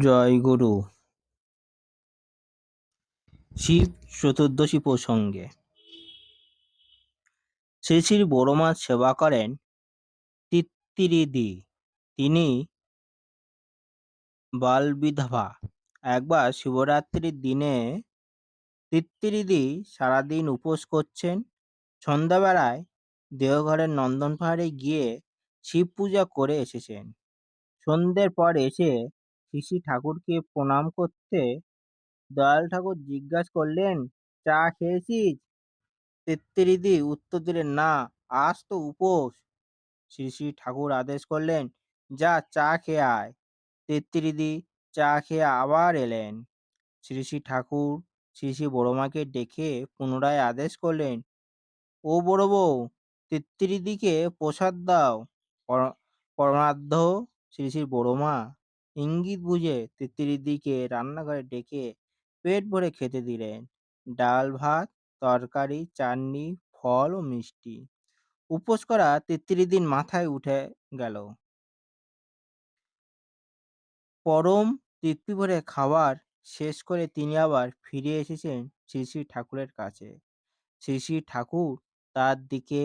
জয়গুরু শিব চতুর্দশী প্রসঙ্গে। শ্রী শ্রী বড়মা সেবা করেন তিত্তিরিদি। তিনি বালবিধবা। একবার শিবরাত্রির দিনে তিত্তিরিদি সারাদিন উপোস করছেন। সন্ধ্যাবেলায় দেওঘরের নন্দন পাহাড়ে গিয়ে শিব পূজা করে এসেছেন। সন্ধ্যের পর এসে শ্রী ঠাকুরকে প্রণাম করতে দয়াল ঠাকুর জিজ্ঞাসা করলেন, চা খেয়েছিস? তেত্রিদি উত্তর দিলেন, না, আজ তো উপোস। শ্রী শ্রী ঠাকুর আদেশ করলেন, যা, চা খেয়ে আয়। তেত্রিদি চা খেয়ে আবার এলেন। শ্রী শ্রী ঠাকুর শ্রী শ্রী বড়মাকে ডেকে পুনরায় আদেশ করলেন, ও বড় বউ তেত্রিদিকে প্রসাদ দাও। পরমার্ধ শ্রী শ্রী বড়মা ইঙ্গিত বুঝে তিত্তিরিদিকে রান্নাঘরে ডেকে পেট ভরে খেতে দিলেন। ডাল, ভাত, তরকারি, চাটনি, ফল ও মিষ্টি। উপোস করা তেত্রিশ দিন মাথায় উঠে গেল। পরম তৃপ্তি ভরে খাবার শেষ করে তিনি আবার ফিরে এসেছেন শ্রী শ্রী ঠাকুরের কাছে। শ্রী শ্রী ঠাকুর তার দিকে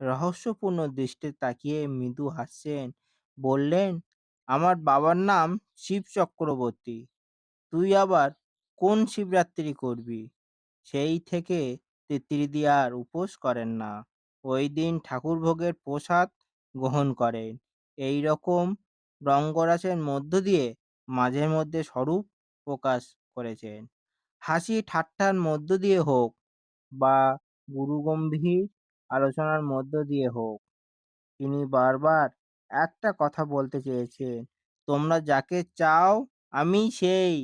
রহস্যপূর্ণ দৃষ্টি তাকিয়ে মৃদু হাসছেন, বললেন আমার বাবার নাম শিব চক্রবর্তী। তুই আবার কোন শিবরাত্রি করবি? সেই থেকে তেত্রিদি আর উপোস করেন না। ওই দিন ঠাকুর ভোগের প্রসাদ গ্রহণ করেন। এই রকম রঙ্গরাসের মধ্য দিয়ে মাঝে মধ্যে স্বরূপ প্রকাশ করেছেন। হাসি ঠাট্টার মধ্য দিয়ে হোক বা গুরুগম্ভীর আলোচনার মধ্য দিয়ে হোক, তিনি বারবার একটা কথা বলতে চেয়েছেন তোমরা যাকে চাও আমি সেই।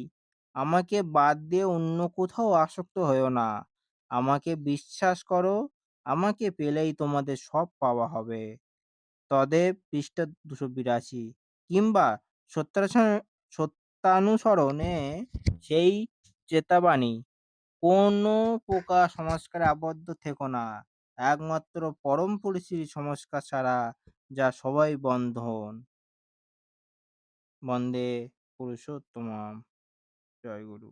আমাকে বাদ দিয়ে অন্য কোথাও আসক্ত হয়েও না। আমাকে বিশ্বাস করো, আমাকে পেলেই তোমাদের সব পাওয়া হবে। তদেব পৃষ্ঠা দুশো বিরাশি। কিংবা সত্যানুসরণে সেই চেতাবাণী, কোনো প্রকার সংস্কারে আবদ্ধ থেকো না। একমাত্র পরম পরিস্থিতি সংস্কার ছাড়া যা সবাই বন্ধন। বন্দে পুরুষোত্তম জয় গুরু